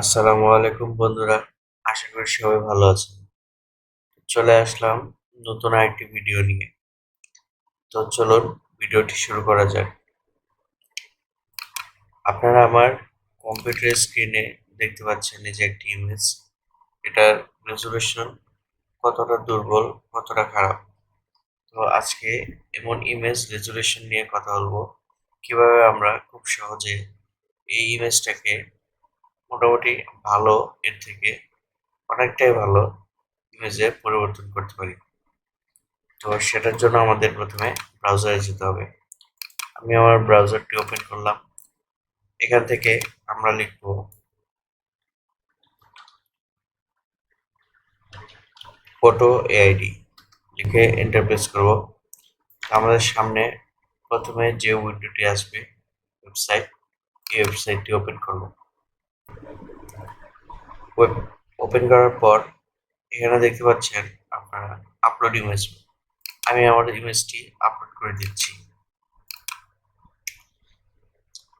আসসালামু আলাইকুম বন্ধুরা, আশা করি সবাই ভালো আছেন। চলে আসলাম নতুন আরেকটি ভিডিও নিয়ে। তো চলুন ভিডিওটি শুরু করা যাক। আপনারা আমার কম্পিউটার স্ক্রিনে দেখতে পাচ্ছেন এই যে একটি ইমেজ এটার রেজুলেশন কতটা দুর্বল, কতটা খারাপ। তো আজকে এমন ইমেজ রেজুলেশন নিয়ে কথা বলব। কীভাবে আমরা খুব সহজে এই ইমেজটাকে মোটামুটি ভালো এর থেকে অনেকটাই ভালো ইমেজে পরিবর্তন করতে পারি। তো সেটার জন্য আমাদের প্রথমে ব্রাউজারে যেতে হবে। আমি আমার ব্রাউজারটি ওপেন করলাম। এখান থেকে আমরা লিখব ফটো এআইডি লিখে এন্টার প্রেস করব। আমাদের সামনে প্রথমে যে উইন্ডোটি আসবে ওয়েবসাইট এই ওয়েবসাইটটি ওপেন করব। ওয়েব ওপেন করার পর এখানে দেখতে পাচ্ছেন আপনারা আপলোড ইমেজ আমি আমার ইমেজটি আপলোড করে দিচ্ছি।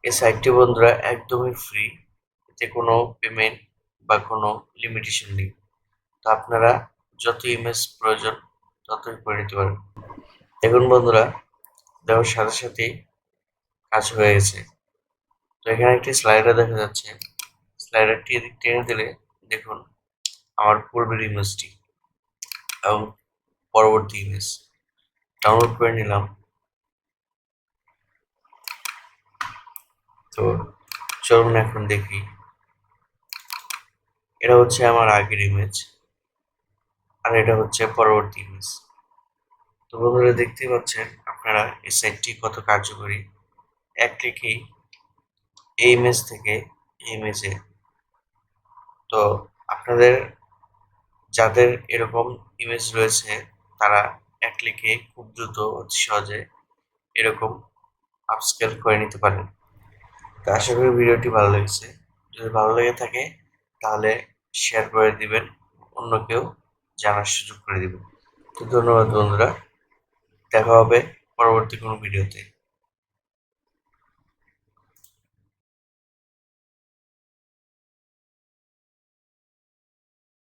এই সাইটটি বন্ধুরা একদমই ফ্রি এতে কোনো পেমেন্ট বা কোনো লিমিটেশন নেই। তো আপনারা যত ইমেজ প্রয়োজন ততই করে নিতে পারেন। দেখুন বন্ধুরা দেওয়ার সাথে সাথেই কাজ হয়ে গেছে। তো এখানে একটি স্লাইডার দেখা যাচ্ছে। স্লাইডারটি এদিক টেনে দিলে দেখুন, আমার পূর্বের ইমেজটি এবং পরবর্তী ইমেজ। ডাউনলোড করে নিলাম। তো চলুন এখন দেখি। এটা হচ্ছে আমার আগের ইমেজ আর এটা হচ্ছে পরবর্তী ইমেজ তো বন্ধুরা, দেখতেই পাচ্ছেন, আপনারা এই সাইটটি কত কার্যকরী। এক ক্লিকেই এই ইমেজ থেকে এই ইমেজে তো আপনাদের যাদের এরকম ইমেজ রয়েছে, তারা এক ক্লিকে খুব দ্রুত অতি সহজে এরকম আপস্কেল করে নিতে পারেন। তো আশা করি ভিডিওটি ভালো লেগেছে। যদি ভালো লেগে থাকে, তাহলে শেয়ার করে দিবেন অন্য কেউ জানার সুযোগ করে দিবেন। তো ধন্যবাদ বন্ধুরা। দেখা হবে পরবর্তী কোনো ভিডিওতে।